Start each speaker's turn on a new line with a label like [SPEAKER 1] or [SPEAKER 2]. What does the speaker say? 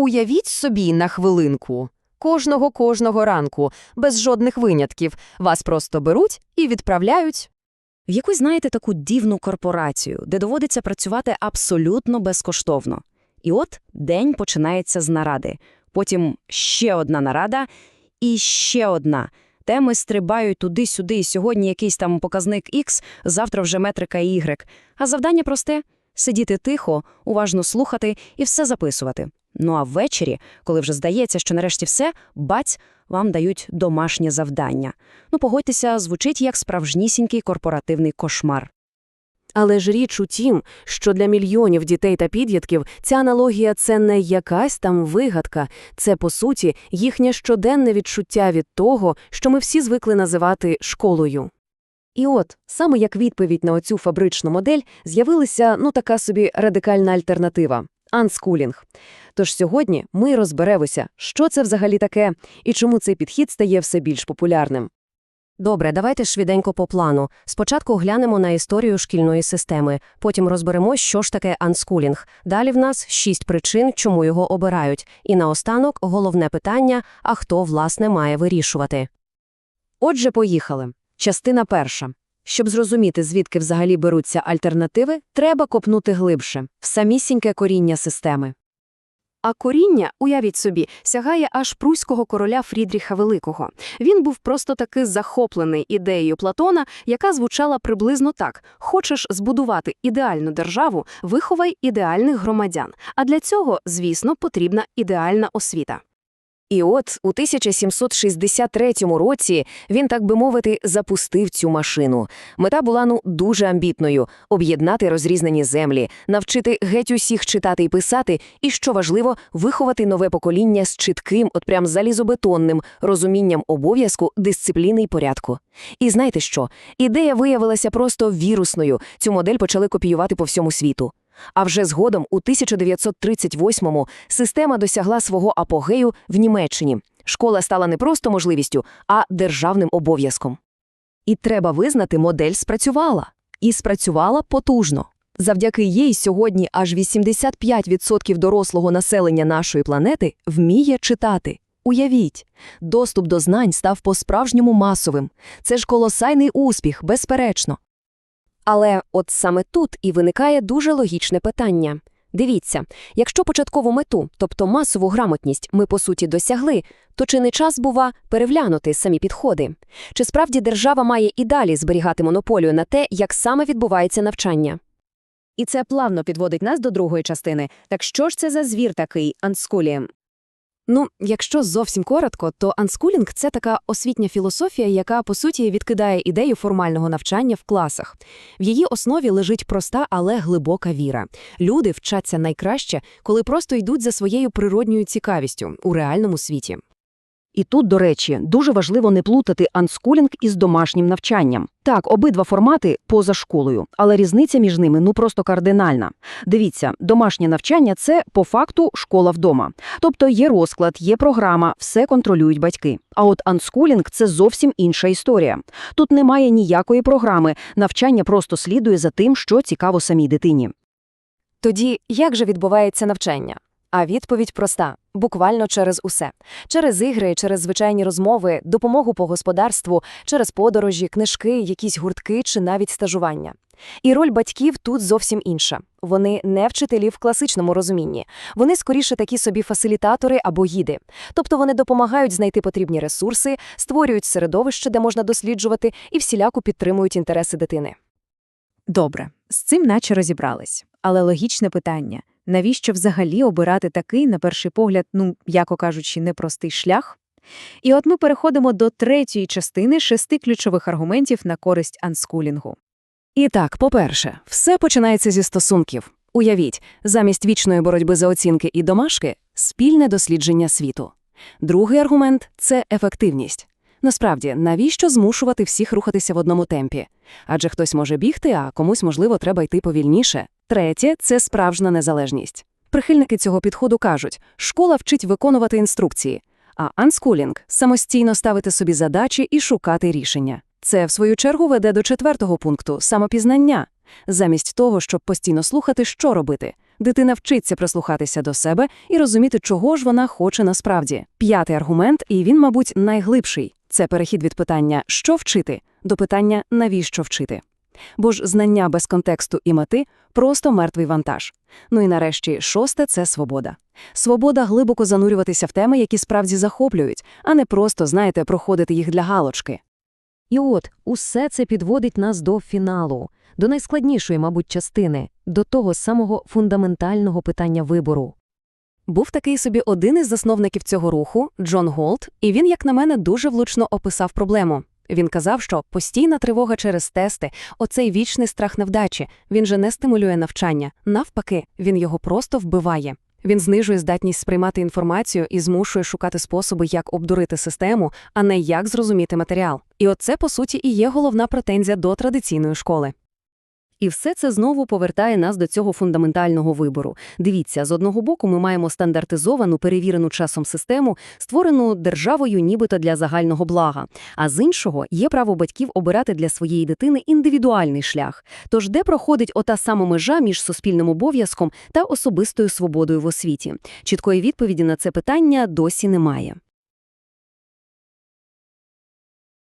[SPEAKER 1] Уявіть собі на хвилинку. Кожного кожного ранку, без жодних винятків, вас просто беруть і відправляють.
[SPEAKER 2] В якусь, знаєте, таку дивну корпорацію, де доводиться працювати абсолютно безкоштовно. І от день починається з наради. Потім ще одна нарада і ще одна. Теми стрибають туди-сюди, сьогодні якийсь там показник X, завтра вже метрика Y. А завдання просте – сидіти тихо, уважно слухати і все записувати. Ну а ввечері, коли вже здається, що нарешті все, баць, вам дають домашнє завдання. Ну, погодьтеся, звучить як справжнісінький корпоративний кошмар.
[SPEAKER 3] Але ж річ у тім, що для мільйонів дітей та підлітків ця аналогія – це не якась там вигадка, це, по суті, їхнє щоденне відчуття від того, що ми всі звикли називати школою. І от, саме як відповідь на оцю фабричну модель, з'явилася, ну, така собі радикальна альтернатива – анскулінг. Тож сьогодні ми розберемося, що це взагалі таке і чому цей підхід стає все більш популярним.
[SPEAKER 2] Добре, давайте швиденько по плану. Спочатку глянемо на історію шкільної системи, потім розберемо, що ж таке анскулінг. Далі в нас шість причин, чому його обирають. І наостанок головне питання, а хто, власне, має вирішувати.
[SPEAKER 3] Отже, поїхали. Частина перша. Щоб зрозуміти, звідки взагалі беруться альтернативи, треба копнути глибше, в самісіньке коріння системи. А коріння, уявіть собі, сягає аж пруського короля Фрідріха Великого. Він був просто таки захоплений ідеєю Платона, яка звучала приблизно так: хочеш збудувати ідеальну державу, виховай ідеальних громадян. А для цього, звісно, потрібна ідеальна освіта. І от у 1763 році він, так би мовити, запустив цю машину. Мета була ну дуже амбітною – об'єднати розрізнені землі, навчити геть усіх читати і писати, і, що важливо, виховати нове покоління з чітким, от прям залізобетонним розумінням обов'язку, дисципліни й порядку. І знаєте що? Ідея виявилася просто вірусною. Цю модель почали копіювати по всьому світу. А вже згодом, у 1938-му, система досягла свого апогею в Німеччині. Школа стала не просто можливістю, а державним обов'язком. І треба визнати, модель спрацювала. І спрацювала потужно. Завдяки їй сьогодні аж 85% дорослого населення нашої планети вміє читати. Уявіть, доступ до знань став по-справжньому масовим. Це ж колосальний успіх, безперечно. Але от саме тут і виникає дуже логічне питання. Дивіться, якщо початкову мету, тобто масову грамотність, ми по суті досягли, то чи не час, бува, переглянути самі підходи? Чи справді держава має і далі зберігати монополію на те, як саме відбувається навчання?
[SPEAKER 4] І це плавно підводить нас до другої частини. Так що ж це за звір такий, анскулі?
[SPEAKER 3] Ну, якщо зовсім коротко, то анскулінг – це така освітня філософія, яка, по суті, відкидає ідею формального навчання в класах. В її основі лежить проста, але глибока віра. Люди вчаться найкраще, коли просто йдуть за своєю природньою цікавістю у реальному світі.
[SPEAKER 5] І тут, до речі, дуже важливо не плутати анскулінг із домашнім навчанням. Так, обидва формати поза школою, але різниця між ними ну просто кардинальна. Дивіться, домашнє навчання це по факту школа вдома. Тобто є розклад, є програма, все контролюють батьки. А от анскулінг це зовсім інша історія. Тут немає ніякої програми, навчання просто слідує за тим, що цікаво самій дитині.
[SPEAKER 3] Тоді як же відбувається навчання? А відповідь проста – буквально через усе. Через ігри, через звичайні розмови, допомогу по господарству, через подорожі, книжки, якісь гуртки чи навіть стажування. І роль батьків тут зовсім інша. Вони не вчителі в класичному розумінні. Вони скоріше такі собі фасилітатори або гіди. Тобто вони допомагають знайти потрібні ресурси, створюють середовище, де можна досліджувати, і всіляко підтримують інтереси дитини.
[SPEAKER 4] Добре, з цим наче розібрались. Але логічне питання – навіщо взагалі обирати такий, на перший погляд, ну, яко кажучи, непростий шлях? І от ми переходимо до третьої частини шести ключових аргументів на користь анскулінгу.
[SPEAKER 3] І так, по-перше, все починається зі стосунків. Уявіть, замість вічної боротьби за оцінки і домашки – спільне дослідження світу. Другий аргумент – це ефективність. Насправді, навіщо змушувати всіх рухатися в одному темпі? Адже хтось може бігти, а комусь, можливо, треба йти повільніше. Третє – це справжня незалежність. Прихильники цього підходу кажуть, школа вчить виконувати інструкції, а анскулінг – самостійно ставити собі задачі і шукати рішення. Це, в свою чергу, веде до четвертого пункту – самопізнання. Замість того, щоб постійно слухати, що робити, Дитина вчиться прислухатися до себе і розуміти, чого ж вона хоче насправді. П'ятий аргумент, і він, мабуть, найглибший – це перехід від питання «що вчити?» до питання «навіщо вчити?». Бо ж знання без контексту і мети – просто мертвий вантаж. Ну і нарешті, шосте – це свобода. Свобода глибоко занурюватися в теми, які справді захоплюють, а не просто, знаєте, проходити їх для галочки.
[SPEAKER 6] І от, усе це підводить нас до фіналу, до найскладнішої, мабуть, частини, до того самого фундаментального питання вибору.
[SPEAKER 3] Був такий собі один із засновників цього руху, Джон Голд, і він, як на мене, дуже влучно описав проблему. Він казав, що постійна тривога через тести, оцей вічний страх невдачі, він же не стимулює навчання. Навпаки, він його просто вбиває. Він знижує здатність сприймати інформацію і змушує шукати способи, як обдурити систему, а не як зрозуміти матеріал. І оце, по суті, і є головна претензія до традиційної школи. І все це знову повертає нас до цього фундаментального вибору. Дивіться, з одного боку ми маємо стандартизовану, перевірену часом систему, створену державою нібито для загального блага, а з іншого є право батьків обирати для своєї дитини індивідуальний шлях. Тож де проходить ота сама межа між суспільним обов'язком та особистою свободою в освіті? Чіткої відповіді на це питання досі немає.